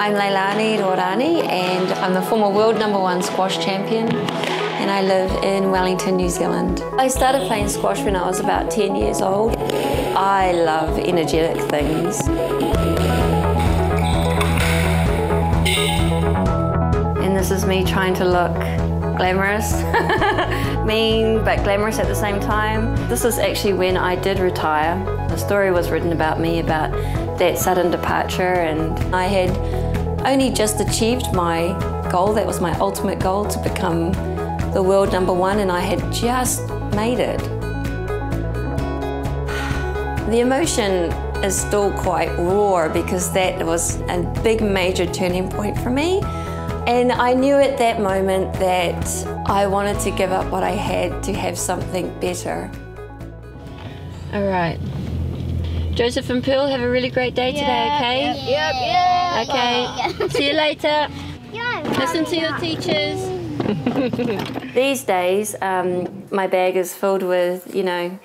I'm Leilani Rorani and I'm the former world number one squash champion and I live in Wellington, New Zealand. I started playing squash when I was about 10 years old. I love energetic things. And this is me trying to look glamorous, mean but glamorous at the same time. This is actually when I did retire. The story was written about me about that sudden departure and I had only just achieved my goal, that was my ultimate goal to become the world number one and I had just made it. The emotion is still quite raw because that was a big major turning point for me. And I knew at that moment that I wanted to give up what I had to have something better. All right. Joseph and Pearl, have a really great day today, okay? Yep, yep. Okay. See you later. Listen to your teachers. These days, um, my bag is filled with, you know,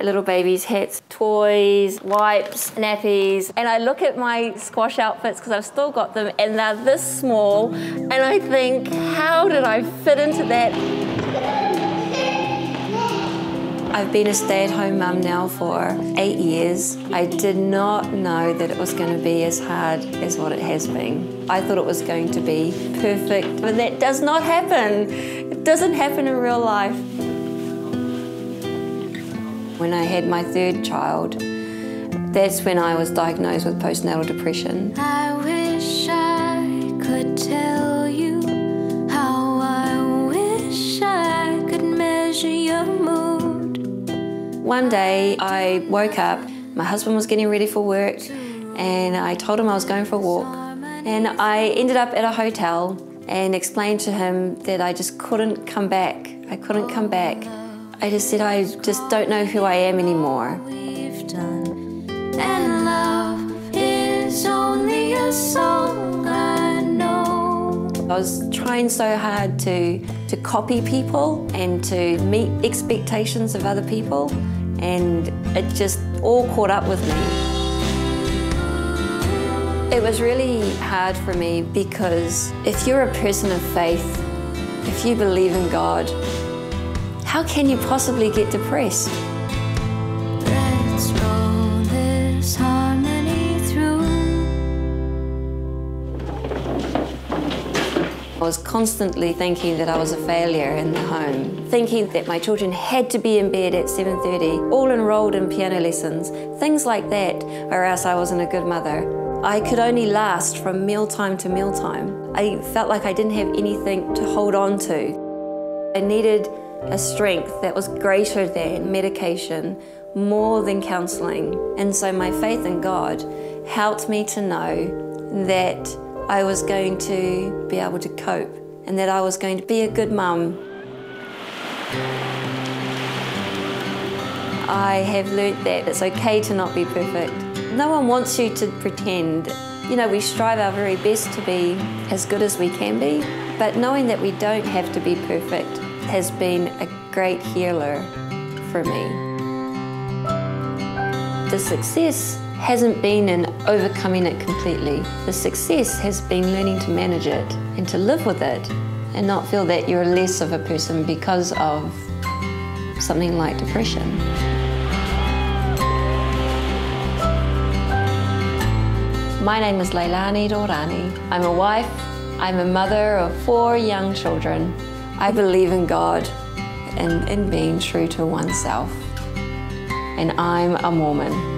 little babies' hats, toys, wipes, nappies, and I look at my squash outfits because I've still got them and they're this small, and I think, how did I fit into that? I've been a stay-at-home mum now for eight years. I did not know that it was going to be as hard as what it has been. I thought it was going to be perfect, but that does not happen. It doesn't happen in real life. When I had my third child, that's when I was diagnosed with postnatal depression. I wish I could tell you One day I woke up, my husband was getting ready for work, and I told him I was going for a walk. And I ended up at a hotel and explained to him that I just couldn't come back. I couldn't come back. I just said, I just don't know who I am anymore. And love is only a song I know. I was trying so hard to, to copy people and to meet expectations of other people, and it just all caught up with me. It was really hard for me because if you're a person of faith, if you believe in God, how can you possibly get depressed? Was constantly thinking that I was a failure in the home, thinking that my children had to be in bed at 7.30, all enrolled in piano lessons, things like that, or else I wasn't a good mother. I could only last from mealtime to mealtime. I felt like I didn't have anything to hold on to. I needed a strength that was greater than medication, more than counselling. And so my faith in God helped me to know that I was going to be able to cope and that I was going to be a good mum. I have learnt that it's okay to not be perfect. No one wants you to pretend. You know, we strive our very best to be as good as we can be, but knowing that we don't have to be perfect has been a great healer for me. The success hasn't been in overcoming it completely. The success has been learning to manage it and to live with it and not feel that you're less of a person because of something like depression. My name is Leilani Dorani. I'm a wife, I'm a mother of four young children. I believe in God and in being true to oneself. And I'm a Mormon.